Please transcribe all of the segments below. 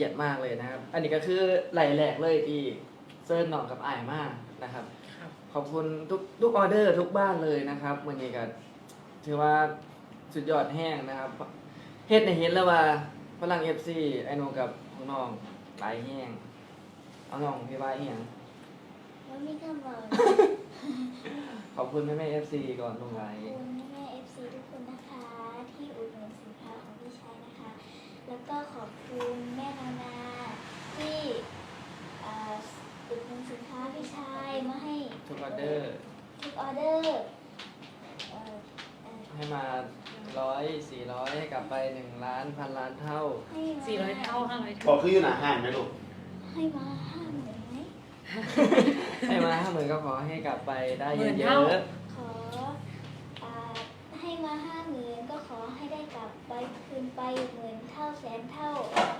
กียรติมากเลยนะครับ อันนี้ก็คือไหลแหลกเลยที่เซิร์นหน่องกับอายมากนะครับครับ ขอบคุณทุกทุกออเดอร์ทุกบ้านเลยนะครับวันนี้ก็ถือว่าสุดยอดแห้งนะครับเฮ็ดในเห็นแล้วว่าพลังเอฟซีไอโนกับน้องๆหลายแห้งเอาน้องพี่ว่าอีหยังแล้วมีคำบอกขอบคุณแม่แม่เอฟซีก่อนลงไลขอบน์ คุณแม่เอฟซีทุกคนนะคะ ที่อุดหนุนสินค้าของพี่ชายนะคะ แล้วก็ขอบคุณแม่นานาที่เอ่ออุดหนุนสินค้าพี่ชายมาให้ทุกออเดอร์ทุกออเดอร์เอ่อเอ่อให้มาร้อยสี่ร้อยให้กลับไปหนึ่งล้านพันล้านเท่า ให้มาสี่ร้อยเท่าห้าร้อยบอเท่ากคืออยู่หนาห่านไหมลูก ให้มาห้าหมื่นไหมให้มาห้าหมื่นก็ขอให้กลับไปได้เยอะขออ่าให้มาห้าหมื่นก็ข อให้ได้กลับไปคืนไปหมื่นเท่าแสนเท่า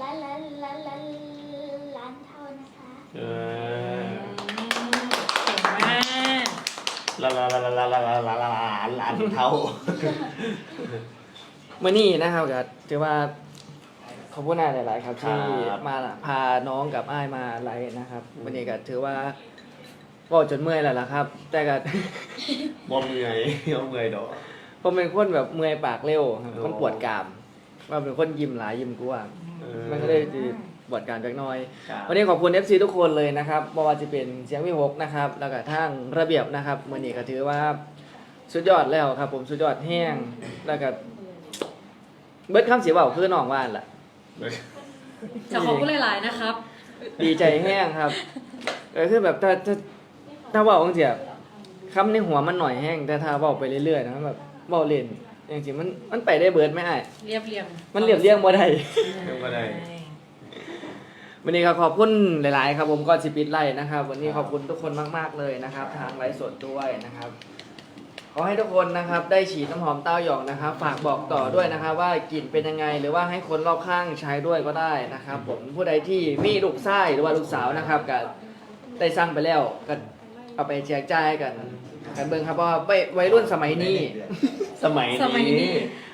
ล้านล้านล้านล้านล้านเท่านะคะเออือมเก่งมากลาลาลาลาลาลาลาลาลาเท่าๆเมื่อนี้นะครับก็ถือว่าขอบคุณนายหลาย ๆ ครับ ที่มาพาน้องกับอ้ายมาไลฟ์นะครับวันนี้ก็ถือว่าก็จนเมื่อยแล้วล่ะครับ แต่ก็บอมเมื่อยบอมเมื่อยดอก ผมเป็นคนแบบเมื่อยปากเร็วครับโอ้คนปวดกราม ว่าเป็นคนยิ้มหลายยิ้มกว้างเออมันก็เลยจะปวดกรามจักหน้อย ครับวันนี้ขอบคุณ FC ทุกคนเลยนะครับบ่ว่าจะเป็นเสียงวิหกนะครับ แล้วก็ทางระเบียบนะครับวันนี้ก็ถือว่าสุดยอดแล้วครับ ผมสุดยอดแห้ง แล้วก็เบิดคำเสียเบาคือน้องว่านล่ะ จะขอบคุณหลาย ๆ นะครับ ดีใจแห้งครับก็คือแบบถ้าถ้าถ้าเว่าบางทีอะคำในหัวมันหน่อยแห้งแต่ถ้าเว้าไปเรื่อยๆนะแบบ เว้าเล่นอย่างจริงมันมันไปได้เบิดไหม่ไอ้ายเรียบเรียงมันเรียบเรียงบ่ได้ เรียกว่าได้ วันนี้ก็ขอบคุณหลาย ๆ ครับผมก่อนสิปิดไลฟ์นะครับ วันนี้ขอบคุณทุกคนมาก ๆ เลยนะครับ ทางไลฟ์สดด้วยนะครับ ขอให้ทุกคนนะครับ ได้ฉีดน้ำหอมเต้าหยองนะครับ ฝากบอกต่อด้วยนะครับ ว่ากลิ่นเป็นยังไง หรือว่าให้คนรอบข้างใช้ด้วยก็ได้นะครับ ผมผู้ใดที่มีลูกชายหรือว่าลูกสาวนะครับก็ได้สั่งไปแล้วก็เอาไปแจกจ่ายกันกันเบิ่งครับเพราะว่าวัยรุ่นสมัยนี้ สมัยสมัยนี้ นี้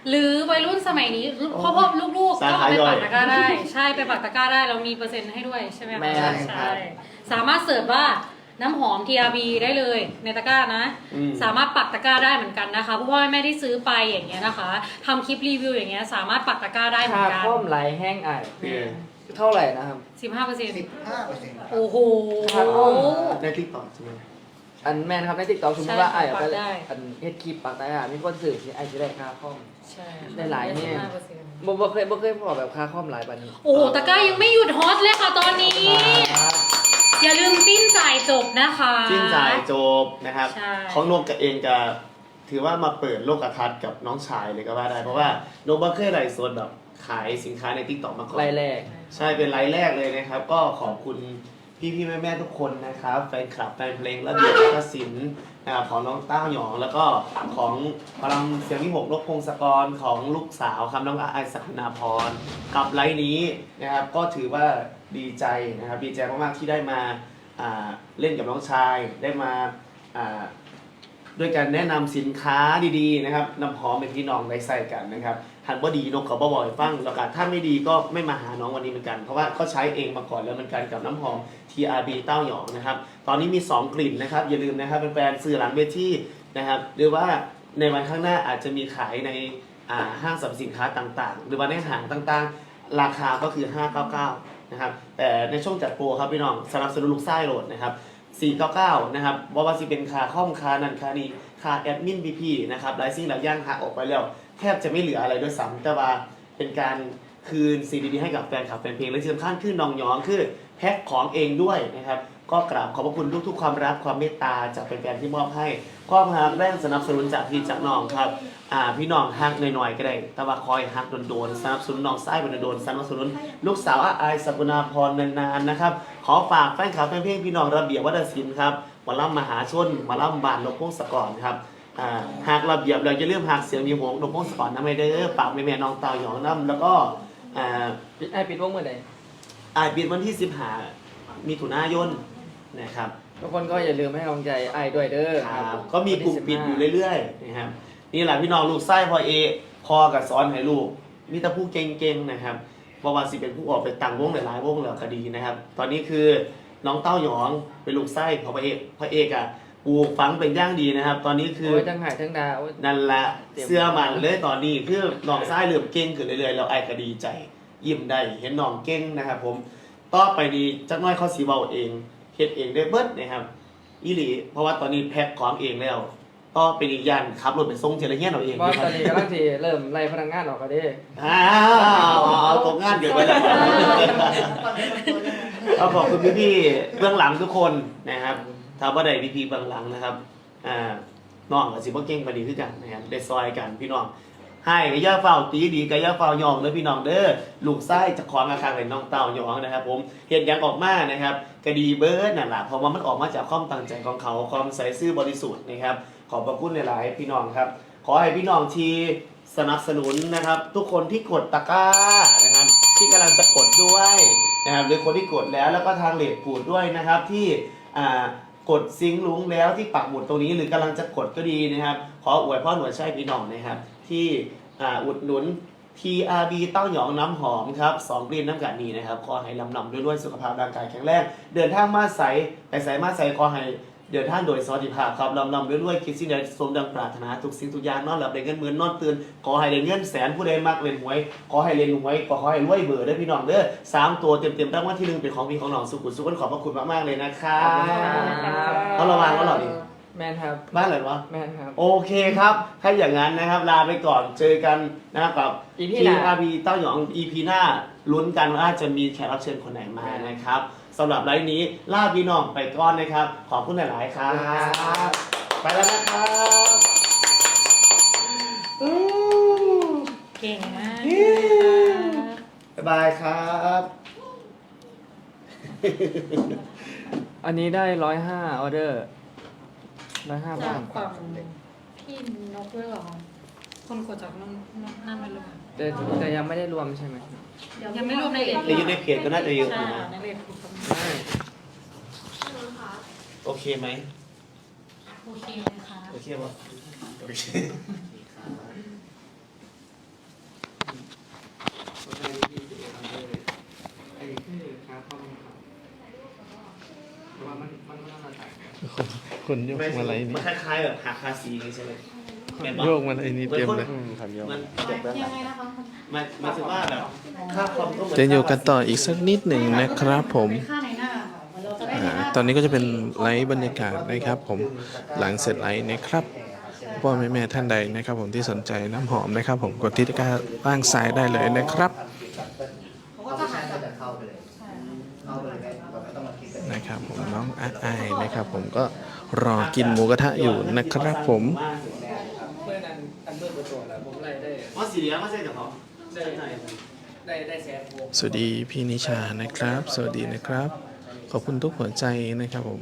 หรือวัยรุ่นสมัยนี้พ่อพ่อลูกๆสาก็ขาเอาไปย่อยปักตะกร้าได้ ใช่ไปปักตะกร้าได้เรามีเปอร์เซ็นต์ให้ด้วยใช่ไหมคะแม่นใช่สามารถเสิร์ชว่าน้ำหอม TRB ได้เลยในตะกร้านะ อืม สามารถปักตะกร้าได้เหมือนกันนะคะเพราะว่าแม่ที่ซื้อไปอย่างเงี้ยนะคะทำคลิปรีวิวอย่างเงี้ยสามารถปักตะกร้าได้เหมือค่านกันข้อมไหลแห้งอ่ายเออ เท่าไหร่นะครับ สิบห้าเปอร์เซ็นต์สิบห้าเปอร์เซ็นต์โอ้โหครับผมได้ที่ต่อใช่ไหม อันแม่นครับในติ๊กต็อกสมมติว่าใช่ไอ้ายเอาไปปักได้ อันเฮ็ดคลิปปักได้อะมีคนสื่อที่ไอ้จะได้ค่าคอม ใช่ได้หลายเนี่ย15%บ่บ่เคยบ่เคยพอแบบค่าคอมหลายปานนี้โอ้โหตะกร้ายังไม่หยุดฮอตเลยค่ะตอนนี้อย่าลืมปิ้นจ่ายจบนะคะ จิ้นจ่ายจบนะครับ ใช่ ของนกกับเองจะถือว่ามาเปิดโลกทัศน์กับน้องชายเลยก็ว่าได้ เพราะว่านกบ่เคยไลฟ์สดแบบขายสินค้าในทิกตอกมาก่อน รายแรก ใช่เป็นไลฟ์แรกเลยนะครับ ก็ขอบคุณ พี่พี่แม่แม่ทุกคนนะครับแฟนคลับแฟนเพลงระเบียบวัฒนศิลป์นะครับของน้องต้าหยองแล้วก็ของพลังเสียงที่หกนกพงศกรของลูกสาวครับน้องอายศักนาพรกับไลฟ์นี้นะครับก็ถือว่าดีใจนะครับดีใจมากๆที่ได้มาเล่นกับน้องชายได้มาด้วยการแนะนำสินค้าดีๆนะครับน้ำหอมเป็นพี่น้องได้ใส่กันนะครับ หันว่าดีนกเขาบ่อยฟังแล้วก็ถ้าไม่ดีก็ไม่มาหาน้องวันนี้เหมือนกัน เพราะว่าเขาใช้เองมาก่อนแล้วเหมือนกันกับน้ำหอม TRB เต้าหยองนะครับ ตอนนี้มี 2 กลิ่นนะครับ อย่าลืมนะครับเป็นแฟนๆสื่อหลังเวทีนะครับ หรือว่าในวันข้างหน้าอาจจะมีขายในาห้างสรรพสินค้าต่างๆ หรือว่าในห้างต่างๆ ราคาก็คือ 599 นะครับ แต่ในช่วงจัดโปรครับพี่น้องสนับสนุนลูกไส้โหลดนะครับ499 นะครับว่าว่าสิเป็นค่าข้อมค่านันค่านี้ค่าแอดมินพีพีนะครับหลายสิ่งหลายย่างหักออกไปแล้ว แทบจะไม่เหลืออะไรด้วยซ้ำแต่ว่าเป็นการคืนซีดีให้กับแฟนคลับแฟนเพลงและที่สำคัญคือน้องหยองคือแพ็คของเองด้วยนะครับก็กราบขอบพระคุณทุกๆความรักความเมตตาจากแฟนๆที่มอบให้ความหักแรงสนับสนุนจากพี่จากน้องครับอ่าพี่น้องฮักหน่อยๆก็ได้แต่ว่าคอยฮักโดนๆสนับสนุนน้องไส้เป็นโดนสนับสนุนลูกสาวอาอายสกุณาพรนานๆนะครับขอฝากแฟนคลับแฟนเพลงพี่น้องระเบียบวัฒนศิลป์ครับหมาล่ำมหาชนหมาล่ำบานนกพงศกรครับ อ่าหากระเบียบเราจะเริ่าลืมหักเสียงมีหงนกพงศกรนะไม่เด้อฝากแม่แม่ๆน้องเต่าหยองน้ำแล้วก็อ่าปิดไอ้ปิดวงเมื่อใดอายบินวันที่สิบหามีถุนายนนะครับ ทุกคนก็อย่าลืมให้กำลังใจไอ้ด้วยเด้อครับก็มีกลุ่มปิดอยู่เรื่อยๆนะครับนี่แหละพี่น้องลูกไส้พอเอพอกับสอนให้ลูกมีแต่ผู้เก่งๆนะครับเพราะว่าสิเป็นผู้ออกไปต่างวงหลายๆวงแล้วก็ดีนะครับ ตอนนี้คือน้องเต้าหยองเป็นลูกไส้ของพระเอกพระเอกอะ ปลูกฝังเป็นอย่างดีนะครับ ตอนนี้คือโอ้ยทั้งหายทั้งดาว นั่นละเตรียมเสื้อมันเลยตอนนี้คือน้องไส้เริ่มเก่งขึ้นเรื่อยๆเราไอ้ก็ดีใจ ยิ้มได้เห็นน้องเก่งนะครับ ผมต่อไปนี้จักหน้อยเขาสีเบาเองเฮ็ดเองได้เบิดนะครับอีหลีเพราะว่าตอนนี้แพ็คของเองแล้วต่อไปนี้ยันขับรถไปส่งเทเลเฮียนเอาเองเพราะตอนนี้กำลังที่เริ่มไล่พนักงานออกก็ได้อ้าวเอาตรงงานเดี๋ยวไปแล้วเอาขอบคุณพี่ๆเบื้องหลังทุกคนนะครับ ถ้าว่าใดพี่ๆเบื้องหลังนะครับอ่าน้องกับสิบ่เก่งปานนี้คือกันนะครับได้ซอยกันพี่น้องให้ก็อย่าเฝ้าตีดีก็อย่าเฝ้ายองเด้อพี่น้องเด้อลูกไส้จะคล้องอาคารเป็นน้องเต้ายองนะครับ ผมเห็นยังออกมานะครับก็ดีเบิร์ดนั่นแหละเพราะว่ามันออกมาจากความตั้งใจของเขาความใส่ซื่อบริสุทธิ์นะครับ ขอบพระคุณหลายๆพี่น้องครับ ขอให้พี่น้องที่สนับสนุนนะครับ ทุกคนที่กดตะกร้านะครับ ที่กำลังจะกดด้วยนะครับหรือคนที่กดแล้วแล้วก็ทางเลดปูดด้วยนะครับที่อ่า กดซิงค์ลุงแล้วที่ปักหมุดตรงนี้หรือกำลังจะกดก็ดีนะครับ ขออวยพ่อหนวดใช่พี่น้องนะครับ ที่อ่าอุดหนุน TRB เต้าหยองน้ำหอมครับสองกลิ่นน้ำกะนีนะครับ ขอให้ลำลำด้วยด้วยสุขภาพร่างกายแข็งแรง เดินทางมาใสไปใสมาใสขอให้ เดินทางโดยสวัสดิภาพครับลำลำด้วยด้วยคิดสิ่งใดสมดังปรารถนาทุกสิ่งทุกอย่างนอนหลับได้เงินหมื่นนอนตื่นขอให้ได้เงินแสนผู้ใดมักเล่นหวย ขอให้เล่นหวยขอให้รวยเบอร์เด้อพี่น้องเด้อสามตัวเต็มเต็มๆรางวัลที่หนึ่งเป็นของพี่ของน้องสุขุมสุขนขอบพระคุณมากๆเลยนะครับเอาระวังแล้วเหรอดิแมนครับ บ้านอะไรวะแมนครับ โอเคครับถ้าอย่างนั้นนะครับลาไปก่อนเจอกันนะครับกับ EP ทีหน้า อาร์บีเต้าหยอง EP หน้าลุ้นกันว่าจะมีแขกรับเชิญคนไหนมานะครับ สำหรับไลฟ์นี้ลาพี่น้องไปก่อนนะครับ ขอบคุณหลาย ๆ ครับ ไปแล้วนะครับอู้เก่งมากบ๊ายบายครับ อันนี้ได้ร้อยห้าออเดอร์ร้อยห้าจาบากทฝั่งพี่นกด้วยเหรอ คนกดจากนั่นนั่นไปเลย แต่แต่ยังไม่ได้รวมใช่ไหมยังไม่รวมในเลทแต่อยู่ในเพจก็น่าจะเยอะอใช่ยู่นะ ในเลทถูกต้องใช่โอเคไหมโอเคเลยค่ะโอเคป่ะโอเคคนโยกมาอะไรมันี่นคล้ายๆแบบหักคาซีอย่างงี้ใช่ไหม แม่นปะโยกมาอะไรนี่เต็มเลยมันยังไงนะคะมันมันคือว่าแบบค่าคอมก็เหมือนจะอยู่กันต่ออีกสักนิดหนึ่งนะครับผม เป็นค่าในหน้าค่ะเหมือนเราจะได้ในอ่าหน้าตอนนี้ก็จะเป็นไลฟ์บรรยากาศนะครับผมหลังเสร็จไลฟ์นะครับพ่อแม่แม่ท่านใดนะครับ ผมที่สนใจน้ำหอมนะครับ ผมกดที่ตะกร้าล่างซ้ายได้เลยนะครับเขาก็จะหายจากเข้าไปเลยใช่เข้าไปเลยไม่แบบไม่ต้องมาคิดเลยนะครับ ผมน้องอาอายนะครับ ผมก็รอกินหมูกระทะอยู่นะครับ ผมเมื่อนั้นอันเมื่อประตัวแล้วผมไล่ได้ ว่า สีเหลืองไม่ใช่กับเขาได้ได้ได้แสนหกสวัสดีพี่นิชานะครับ สวัสดีนะครับ ขอบคุณทุกหัวใจนะครับผม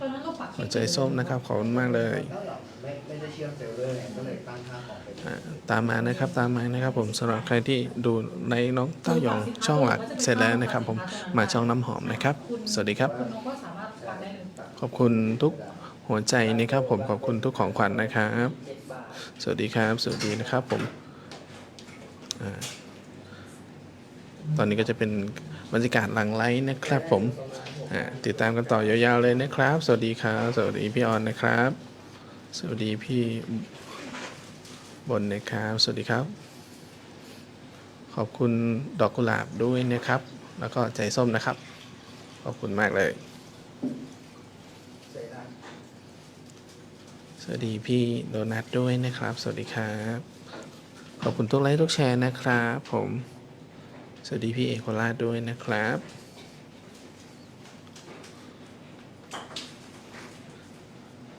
ตอนนั้นลูกปัดหัวใจส้มนะครับขอบคุณมากเลยก็แบบไม่ไม่ได้เชื่อมเซลเลอร์ไงก็เลยตั้งค่าของไปอ่าตามมานะครับตามมานะครับผมสำหรับใครที่ดูในน้องเต้ายองช่องหลักเสร็จแล้วนะครับ ผมมาช่องน้ำหอมนะครับ สวัสดีครับ คุณนกก็สามารถปัดได้เลย ขอบคุณทุกหัวใจนะครับผมขอบคุณทุกของขวัญนะครับเจ็ดบาทสวัสดีครับ สวัสดีนะครับผมอา ตอนนี้ก็จะเป็นบรรยากาศหลังไลฟ์นะครับ ผมติดตามกันต่อยาวๆเลยนะครับ สวัสดีครับ สวัสดีพี่ออนนะครับ สวัสดีพี่บนนะครับ สวัสดีครับ ขอบคุณดอกกุหลาบด้วยนะครับ แล้วก็ใจส้มนะครับ ขอบคุณมากเลย สวัสดีพี่โดนัทด้วยนะครับ สวัสดีครับ ขอบคุณทุกไลค์ทุกแชร์นะครับผม สวัสดีพี่เอกโคราชด้วยนะครับ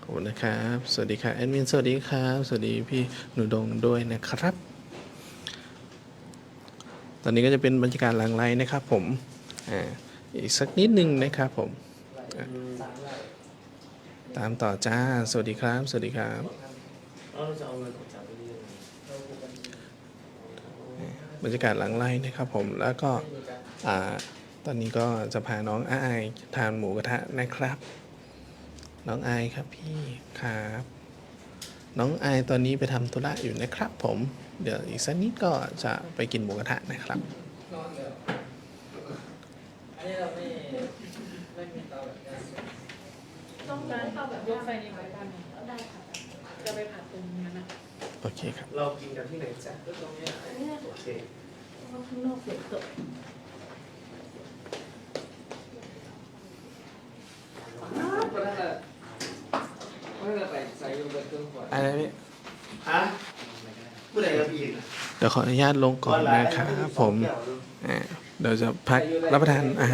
ขอบคุณนะครับ สวัสดีค่ะแอดมินสวัสดีครับ สวัสดีพี่หนูดงด้วยนะครับ ตอนนี้ก็จะเป็นบรรยากาศหลังไลน์นะครับผม อ่า อีกสักนิดนึงนะครับผม ตามต่อจ้า สวัสดีครับ สวัสดีครับ บรรยากาศหลังไล่นะครับผมแล้วก็อ่าตอนนี้ก็จะพาน้องอายทานหมูกระทะนะครับ น้องอายครับพี่ครับ น้องอายตอนนี้ไปทำธุระอยู่นะครับ ผม เดี๋ยวอีกสักนิดก็จะไปกินหมูกระทะนะครับนอนเลยอันนี้เราไม่ไม่มีเตาแบบนี้ต้องการยกไฟนี้ไว้บ้านนี้ได้ค่ะจะไปผัดตรงนั้นนะโอเคครับ เรากินกันที่ไหนจ๊ะก็ตรงนี้ โอเคข้างนอกเสียงตกก็ถ้าจะก็ถ้าจะไปใส่ยูเบิร์ตเครื่องขวดอะไรพี่ฮะผู้ใดกับอีกเดี๋ยวขออนุญาตลงก่อนนะครับผมอ่าเดี๋ยวจะพักรับประทานอาหาร